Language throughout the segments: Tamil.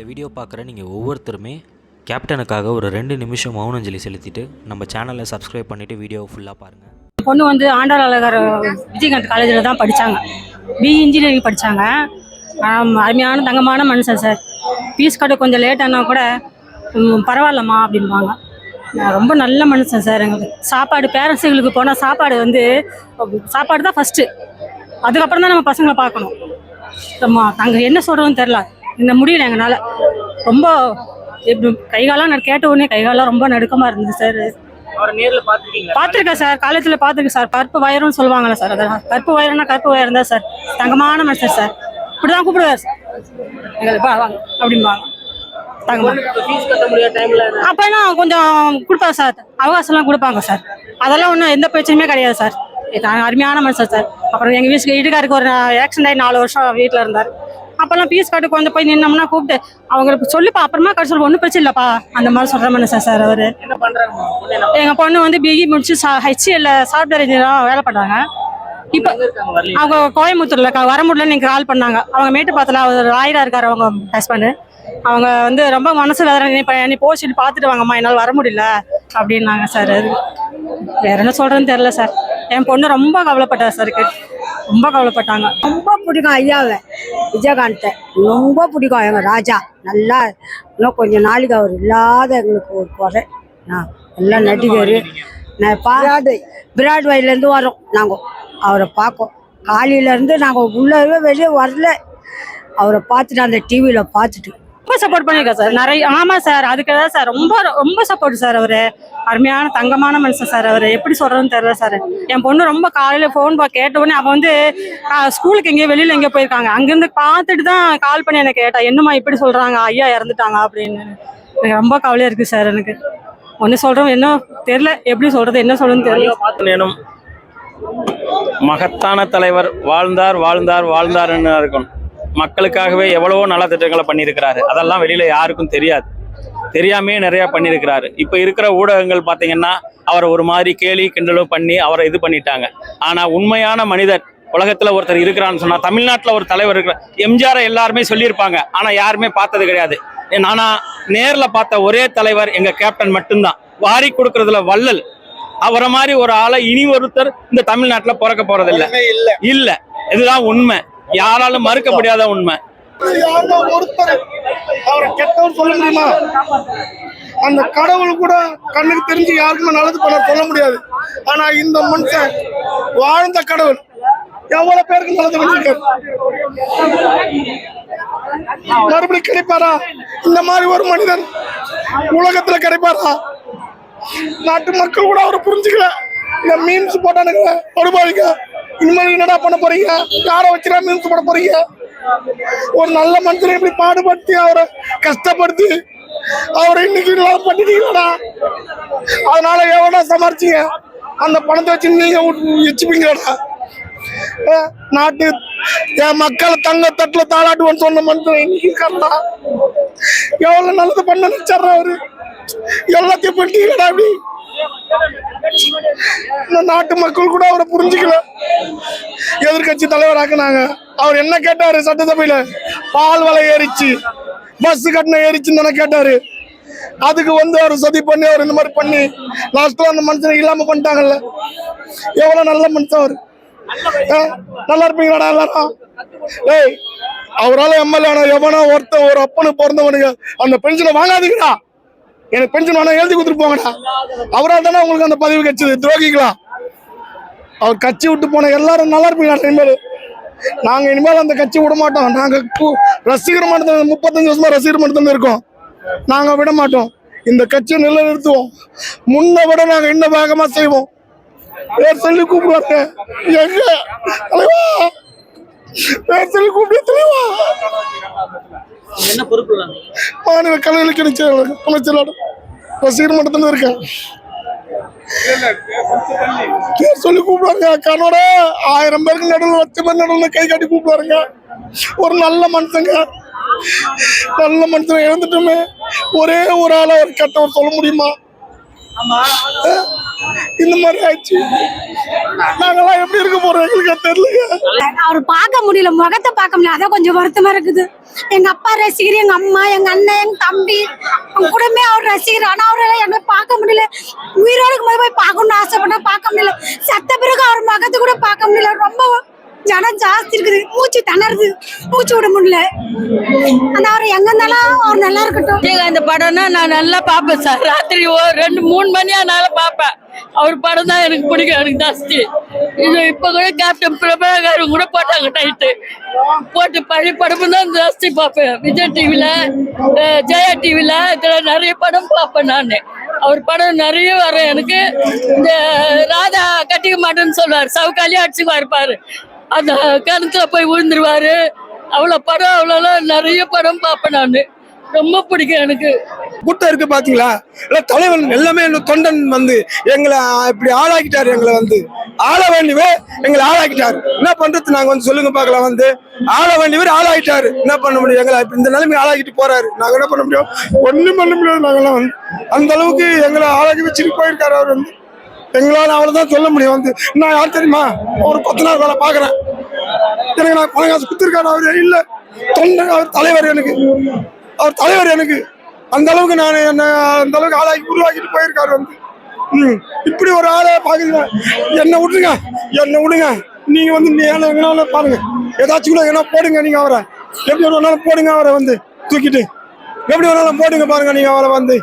இந்த வீடியோ பார்க்குற நீங்கள் ஒவ்வொருத்தருமே கேப்டனுக்காக ஒரு ரெண்டு நிமிஷம் மௌனஞ்சலி செலுத்திட்டு நம்ம சேனலை சப்ஸ்கிரைப் பண்ணிவிட்டு வீடியோவை ஃபுல்லாக பாருங்கள் பொண்ணு வந்து ஆண்டாள் அழகர் விஜயகாந்த் காலேஜில் தான் படித்தாங்க பிஇ இன்ஜினியரிங் படித்தாங்க அருமையான தங்கமான மனுஷன் சார் ஃபீஸ் கட்ட கொஞ்சம் லேட் ஆனால் கூட பரவாயில்லம்மா அப்படின்பாங்க நான் ரொம்ப நல்ல மனுஷன் சார் எங்களுக்கு. சாப்பாடு பேரண்ட்ஸுங்களுக்கு போனால் சாப்பாடு வந்து சாப்பாடு தான் ஃபஸ்ட்டு அதுக்கப்புறம் தான் நம்ம பசங்களை பார்க்கணும். நம்ம நாங்கள் என்ன சொல்கிறோன்னு தெரில இந்த முடியல எங்களால். ரொம்ப எப்படி கைகாலாம் நான் கேட்ட உடனே கைகாலாம் ரொம்ப நடுக்கமாக இருந்தது சார் அவரை நேர்ல பார்த்துருக்கேன் சார் காலேஜில் பார்த்துருக்கேன் சார் கருப்பு வயரும்னு சொல்லுவாங்கல்ல சார் அதான் கருப்பு வயரும்னா கருப்பு வயர் தான் சார் தங்கமான மனுஷன் சார் இப்படி தான் கூப்பிடுவார் சார் எங்களுக்கு வாங்க. அப்படிம்பாங்க. அப்போனா கொஞ்சம் கொடுப்பாங்க சார் அவகாசம்லாம் கொடுப்பாங்க சார் அதெல்லாம் ஒன்றும் எந்த பிரச்சனையுமே கிடையாது சார் அருமையான மனுஷன் சார் அப்புறம் எங்கள் வீட்டுக்கு வீட்டுக்காருக்கு ஒரு ஆக்சிடென்ட் ஆகி நாலு வருஷம் வீட்டில் இருந்தார். அப்போல்லாம் ஃபீஸ் கட்டு கொஞ்சம் போய் நின்னோம்னா கூப்பிட்டு அவங்களுக்கு சொல்லிப்பா அப்புறமா கடைசி ஒன்றும் பிரச்சனை இல்லைப்பா. அந்த மாதிரி சொல்கிற மனுஷன் சார் அவர். எங்கள் பொண்ணு வந்து பிஇ முடிச்சு ஹெச்சிஎல்ல சாஃப்ட்வேர் இன்ஜினியராக வேலை பண்ணுறாங்க இப்போ அவங்க கோயம்புத்தூர்ல க- வர முடியல நீங்கள் கால் பண்ணாங்க. அவங்க மேட்டுப்பாத்தில் அவர் ஆயிரம் இருக்காரு அவங்க ஹஸ்பண்டு அவங்க வந்து ரொம்ப மனசு வேதனை நீ போச்சுட்டு பார்த்துட்டு வாங்கம்மா என்னால் வர முடியல அப்படின்னாங்க சார் வேற என்ன சொல்கிறேன்னு தெரில சார் என் பொண்ணு ரொம்ப கவலைப்பட்டா சார் ரொம்ப கவலைப்பட்டாங்க. ரொம்ப பிடிக்கும் ஐயாவை விஜயகாந்தை ரொம்ப பிடிக்கும் எங்கள் ராஜா. நல்லா இன்னும் கொஞ்சம் நாளைக்கு அவர் இல்லாத எங்களுக்கு ஒரு குறை. நான் எல்லாம் நடிகர். நான் பா பிராட்வைலேருந்து வரோம் நாங்கள் அவரை பார்க்கோம். காலையிலேருந்து நாங்கள் உள்ளவே வெளியே வரல. அவரை பார்த்துட்டு அந்த டிவியில் பார்த்துட்டு ரொம்ப சப்போர்ட் பண்ணியிருக்கேன் சார். நிறைய ஆமாம் சார். அதுக்கு தான் சார். ரொம்ப ரொம்ப சப்போர்ட் சார் அவர். அருமையான தங்கமான மனுஷன் சார் அவர். எப்படி சொல்கிறதுன்னு தெரியல சார். என் பொண்ணு ரொம்ப காலையில் ஃபோன் பா கேட்ட உடனே அவள் வந்து ஸ்கூலுக்கு எங்கேயோ வெளியில் எங்கேயோ போயிருக்காங்க. அங்கேருந்து பார்த்துட்டு தான் கால் பண்ணி என்னை கேட்டா. என்னம்மா இப்படி சொல்கிறாங்க ஐயா இறந்துட்டாங்க அப்படின்னு. எனக்கு ரொம்ப கவலையாக இருக்குது சார் எனக்கு. ஒன்று சொல்கிறோம் என்ன தெரில எப்படி சொல்கிறது என்ன சொல்கிறதுன்னு தெரியல. பார்த்து நேனும் மகத்தான தலைவர். வாழ்ந்தார் வாழ்ந்தார் வாழ்ந்தார் என்ன இருக்கணும். மக்களுக்காகவே எவ்வளவோ நலத்திட்டங்களை பண்ணியிருக்கிறாரு. அதெல்லாம் வெளியில யாருக்கும் தெரியாது. தெரியாமே நிறைய பண்ணியிருக்கிறாரு. இப்போ இருக்கிற ஊடகங்கள் பார்த்தீங்கன்னா அவரை ஒரு மாதிரி கேலி கிண்டலோ பண்ணி அவரை இது பண்ணிட்டாங்க. ஆனா உண்மையான மனிதர் உலகத்துல ஒருத்தர் இருக்கிறான்னு சொன்னா தமிழ்நாட்டுல ஒரு தலைவர் இருக்கிற எம்ஜிஆரை எல்லாருமே சொல்லியிருப்பாங்க. ஆனா யாருமே பார்த்தது கிடையாது. நானா நேர்ல பார்த்த ஒரே தலைவர் எங்க கேப்டன் மட்டும்தான். வாரி கொடுக்கறதுல வள்ளல். அவரை மாதிரி ஒரு ஆளை இனி ஒருத்தர் இந்த தமிழ்நாட்டுல பிறக்க போறது இல்ல. இல்ல. இதுதான் உண்மை. யாராலும் மறுக்க முடியாத உண்மை. ஒருத்தர். அவரை கெட்டவர் சொல்ல முடியுமா? அந்த கடவுள் கூட கண்ணுக்கு தெரிஞ்சு யாருக்குமே நல்லது பண்ண சொல்ல முடியாது. ஆனா இந்த மனுஷன் வாழ்ந்த கடவுள். எவ்வளவு பேருக்கு நல்லது பண்ணிருக்காரு? மறுபடியும் கிடைப்பாரா? இந்த மாதிரி ஒரு மனிதன் உலகத்துல கிடைப்பாரா? நாட்டு மக்கள் கூட அவரை புரிஞ்சுக்கல. இந்த மீன்ஸ் போட்டானுங்க படுபாவிங்க. இனிமேல் என்னடா பண்ண போறீங்க? யாரை வச்சுடா மீன்ஸ் பண்ண போறீங்க? ஒரு நல்ல மனுஷனை இப்படி பாடுபடுத்தி அவரை கஷ்டப்படுத்தி அவரை இன்னைக்கு இல்லாம பண்ணிட்டீங்களா அதனால எவ்வளோ சமாளிச்சிங்க அந்த பணத்தை வச்சு நீங்க வச்சுப்பீங்களா நாட்டு என் மக்களை தங்க தட்டுல தாளாட்டுவோன்னு சொன்ன மனுஷன் இன்னைக்கு இருக்காருடா. எவ்வளவு நல்லது பண்ண நினைச்சாரு அவரு. எல்லாத்தையும் பண்ணிட்டீங்களா அப்படி. இந்த நாட்டு மக்கள் கூட அவரை புரிஞ்சுக்கல. எதிர்கட்சி தலைவராக்குனாங்க. அவர் என்ன கேட்டாரு சட்டசபையில? பால் வலை ஏறிச்சு. பஸ் கட்டணம் ஏறிச்சுன்னு தானே கேட்டாரு. அதுக்கு வந்து அவர் சதி பண்ணி அவர் இந்த மாதிரி பண்ணி லாஸ்ட்ல அந்த மனுஷனை இல்லாம பண்ணிட்டாங்கல்ல. எவ்வளவு நல்ல மனுஷன் அவர். நல்லா இருப்பீங்களாடா எல்லாரும்? ஏய் அவரால எம்எல்ஏ ஆன எவனோ ஒருத்தன் ஒரு அப்பனு பிறந்தவனுங்க அந்த பென்ஷனை வாங்காதீங்கடா. எனக்கு பென்ஷன் வேணா எழுதி கொடுத்துட்டு போங்கடா. அவரால் தானே உங்களுக்கு அந்த பதவி கிடைச்சது. துரோகிக்கலாம். அவர் கட்சி விட்டு போன எல்லாரும் நல்லா இருப்பீங்களா இனிமேல் நாங்க இனிமேல் அந்த கட்சி விட மாட்டோம். நாங்க கு- ரசிகர் மன்றத்தில் முப்பத்தஞ்சு வருஷமா ரசிகர் மன்றத்தில் இருக்கோம். நாங்க விட மாட்டோம். இந்த கட்சியை நிலைநிறுத்துவோம். முன்ன விட நாங்க இன்னும் வேகமா செய்வோம். பேர் சொல்லி கூப்பிடுவாங்க எங்க? தலைவா! பேர் சொல்லி கூப்பிடு தலைவா! மாநில கலைகளுக்கு கிடைச்ச அமைச்சரோட ரசிகர் மன்றத்தில் இருக்கேன். பேர் சொல்லி கூப்பிடுவாங்க கண்ணோட ஆயிரம் பேருக்கு நடுவில் லட்சம் பேர் நடுவில் கை காட்டி கூப்பிடுவாருங்க ஒரு நல்ல மனுஷங்க. நல்ல மனுஷன் இழந்துட்டோமே ஒரே ஒரு ஆளை ஒரு கட்ட சொல்ல முடியுமா? இந்த மாதிரி ஆயிடுச்சு. நாங்கெல்லாம் எப்படி இருக்க போறோம் எங்களுக்கு தெரியல அவர் பார்க்க முடியல முகத்தை பார்க்க முடியல. அதான் கொஞ்சம் வருத்தமா இருக்குது. எங்க அப்பா ரசிகர் எங்க அம்மா எங்க அண்ணன் எங்க தம்பி அவங்க கூடமே அவர் ரசிகர். ஆனா அவரால் எங்களை பார்க்க முடியல. உயிரோடு போய் பார்க்கணும்னு ஆசைப்பட்டா பார்க்க முடியல. சத்த பிறகு அவர் முகத்தை கூட பார்க்க முடியல. ரொம்ப ஜனம் ஜாஸ்தி இருக்குது. மூச்சு திணறுது. மூச்சு விட முடியல. அந்த அவர் எங்க இருந்தாலும் அவர் நல்லா இருக்கட்டும். அந்த படம்னா நான் நல்லா பார்ப்பேன் சார். ராத்திரி ஒரு ரெண்டு மூணு மணி ஆனாலும் பார்ப்பேன். அவர் படம் தான் எனக்கு பிடிக்கும். எனக்கு ஜாஸ்தி. இது இப்போ கூட கேப்டன் பிரபாகர் கூட போட்டாங்க டைட்டு போட்டு பழைய படமும் தான் ஜாஸ்தி பார்ப்பேன். விஜய் டிவியில் ஜெயா டிவியில் இதில் நிறைய படம் பார்ப்பேன் நான். அவர் படம் நிறைய வரும் எனக்கு. இந்த ராதா கட்டிக்க மாட்டேன்னு சொல்லுவார். சவுக்காலியாக அடிச்சுக்குவார் பாரு. அந்த கணத்துல போய் விழுந்துருவாரு. அவ்வளோ படம் அவ்வளோ நிறைய படம் பார்ப்பேன் நான். ரொம்ப பிடிக்கும் எனக்கு. கூட்டம் இருக்கு பாத்தீங்களா? இல்ல தலைவன் எல்லாமே தொண்டன் வந்து எங்களை இப்படி ஆளாக்கிட்டாரு எங்களை வந்து. ஆள வேண்டியவே எங்களை ஆளாக்கிட்டாரு. என்ன பண்றது? நாங்க வந்து சொல்லுங்க பார்க்கலாம் வந்து. ஆள வேண்டியவர் ஆளாகிட்டாரு என்ன பண்ண முடியும்? எங்களை இந்த நிலைமை ஆளாகிட்டு போறாரு. நாங்க என்ன பண்ண முடியும்? ஒண்ணும் பண்ண முடியாது. நாங்கெல்லாம் வந்து அந்த அளவுக்கு எங்களை ஆளாக்கி வச்சுட்டு போயிருக்காரு அவர் வந்து. எங்களால் எங்களால அவ்வளவுதான் சொல்ல முடியும். வந்து நான் யார் தெரியுமா? ஒரு பத்து நாள் வேலை பார்க்குறேன். எனக்கு நான் பணம் காசு கொடுத்துருக்காரு அவரு. இல்லை தொண்டன் அவர் தலைவர் எனக்கு. அவர் தலைவர் எனக்கு. அந்த அளவுக்கு நான் என்ன அந்த அளவுக்கு ஆளாக்கி உருவாக்கிட்டு போயிருக்காரு வந்து. ம் இப்படி ஒரு ஆளை பார்க்குறீங்க. என்னை விடுங்க என்னை விடுங்க. நீங்கள் வந்து நீ எங்கனாலும் பாருங்க. ஏதாச்சும் கூட எங்கன்னா போடுங்க நீங்கள் அவரை. எப்படி வேணாலும் போடுங்க அவரை வந்து. தூக்கிட்டு. எப்படி வேணாலும் போடுங்க பாருங்க நீங்கள் அவரை வந்து.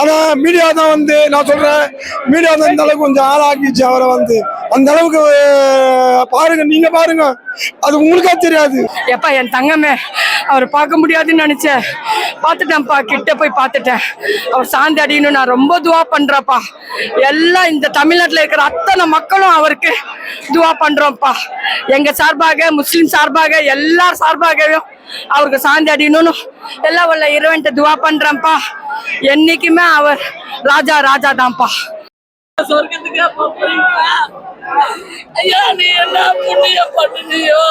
ஆனா மீடியா தான் வந்து நான் சொல்றேன் மீடியா தான் இந்த அளவுக்கு கொஞ்சம் ஆளாக்கிச்சு அவரை வந்து. அந்த அளவுக்கு பாருங்க நீங்க பாருங்க. அது உங்களுக்கே தெரியாது. எப்பா என் தங்கமே அவர் பார்க்க முடியாதுன்னு நினைச்சேன். பார்த்துட்டேன்ப்பா கிட்ட போய் பார்த்துட்டேன். அவர் சாந்தி அடின்னு நான் ரொம்ப துவா பண்றேன்ப்பா. எல்லாம் இந்த தமிழ்நாட்டில் இருக்கிற அத்தனை மக்களும் அவருக்கு துவா பண்றோம்ப்பா. எங்க சார்பாக முஸ்லீம் சார்பாக எல்லார் சார்பாகவும் அவருக்கு சாந்தி அடிக்கணும்னு எல்லாம் உள்ள இறைவன்ட்ட துவா பண்றேன்ப்பா. என்னைக்குமே அவர் ராஜா ராஜா தான்ப்பா. சொர்க்கத்துக்கு ஐயா நீ என்ன புண்ணியம் பண்ணியோ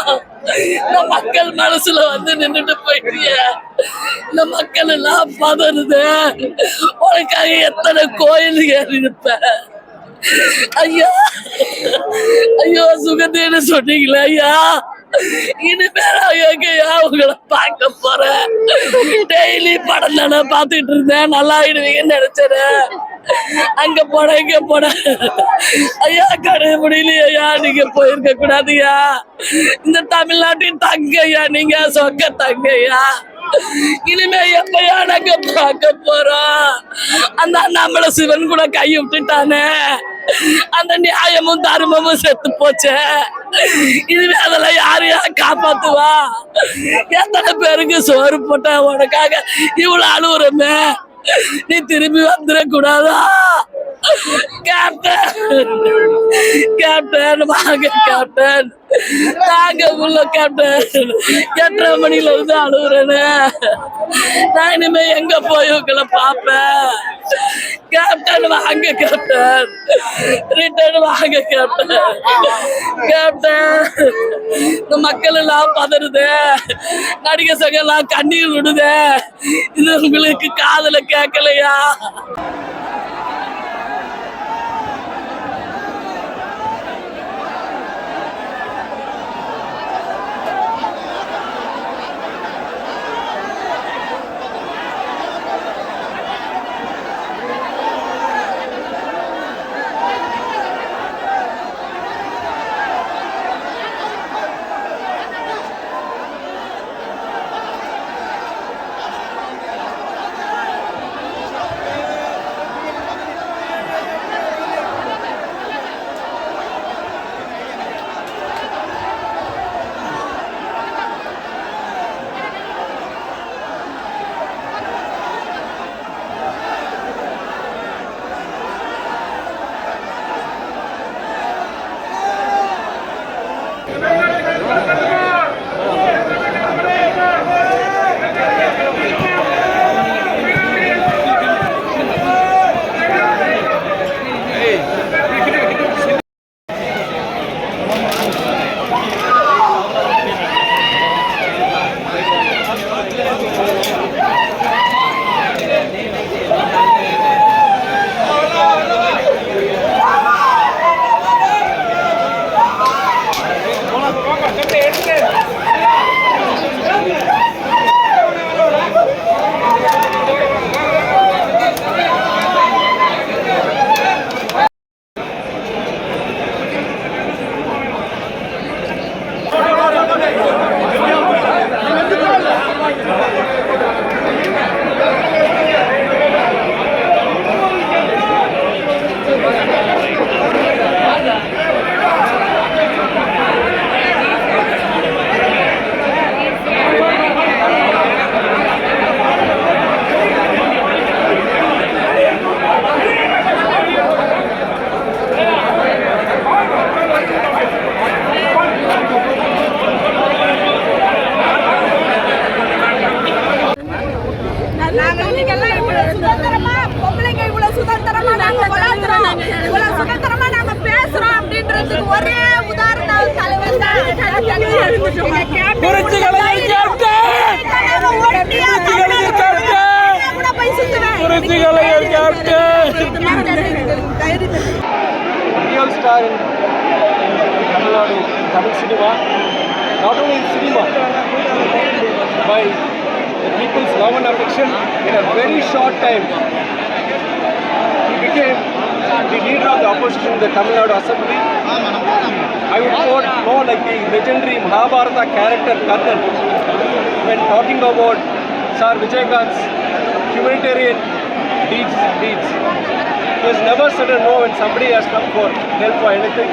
இந்த மக்கள் மனசுல வந்து நின்னுட்டு போயிட்டிய. இந்த மக்கள் எல்லாம் பதறுது. உனக்காக எத்தனை கோயில் ஏறி இருப்ப ஐயா ஐயோ சுகதேன்னு சொன்னீங்களே ஐயா. இனிமேல் எங்கயா உங்களை பார்க்க போறேன். டெய்லி படம் தானே பார்த்துட்டு இருந்தேன். நல்லா ஆயிடுவீங்கன்னு நினைச்சேன். அங்க போட இங்க போட. ஐயா கடை முடியலையா நீங்க போயிருக்க கூடாதுயா இந்த தமிழ்நாட்டின் தங்கையா நீங்க சொக்க தங்கையா இனிமே எப்பயா நாங்க பார்க்க போறோம்? அந்த நம்மள சிவன் கூட கை விட்டுட்டானே. அந்த நியாயமும் தர்மமும் செத்து போச்சே. இனிமே அதெல்லாம் யாரு யார் காப்பாத்துவா? எத்தனை பேருக்கு சோறு போட்ட உனக்காக இவ்வளவு அழுவுறமே? நீ திரும்பி வந்துடக்கூடாதா? கேப்டன் கேப்டன் வாங்க கேப்டன் தாங்க உள்ள கேப்டன் எட்டரை மணில இருந்து அழுகுறேன்னு நான் இனிமே எங்க போய் உங்களை பார்ப்பேன்? கேப்டன் வாங்க கேப்டன் ரிட்டர்ன் வாங்க கேப்டன் கேப்டன் இந்த மக்கள் எல்லாம் பதறுதே. நடிகர் சங்கம் எல்லாம் கண்ணீர் விடுதே. இது உங்களுக்கு காதல கேட்கலையா? Real star in Tamil Nadu, Tamil cinema. Not only in cinema, by the people's love and affection in a very short time. He became the leader of the opposition in the Tamil Nadu Assembly. I would quote more like the legendary Mahabharata character Karnan when talking about Sir Vijayakant's humanitarian deeds. deeds. He has never said a no when somebody has come for help or anything.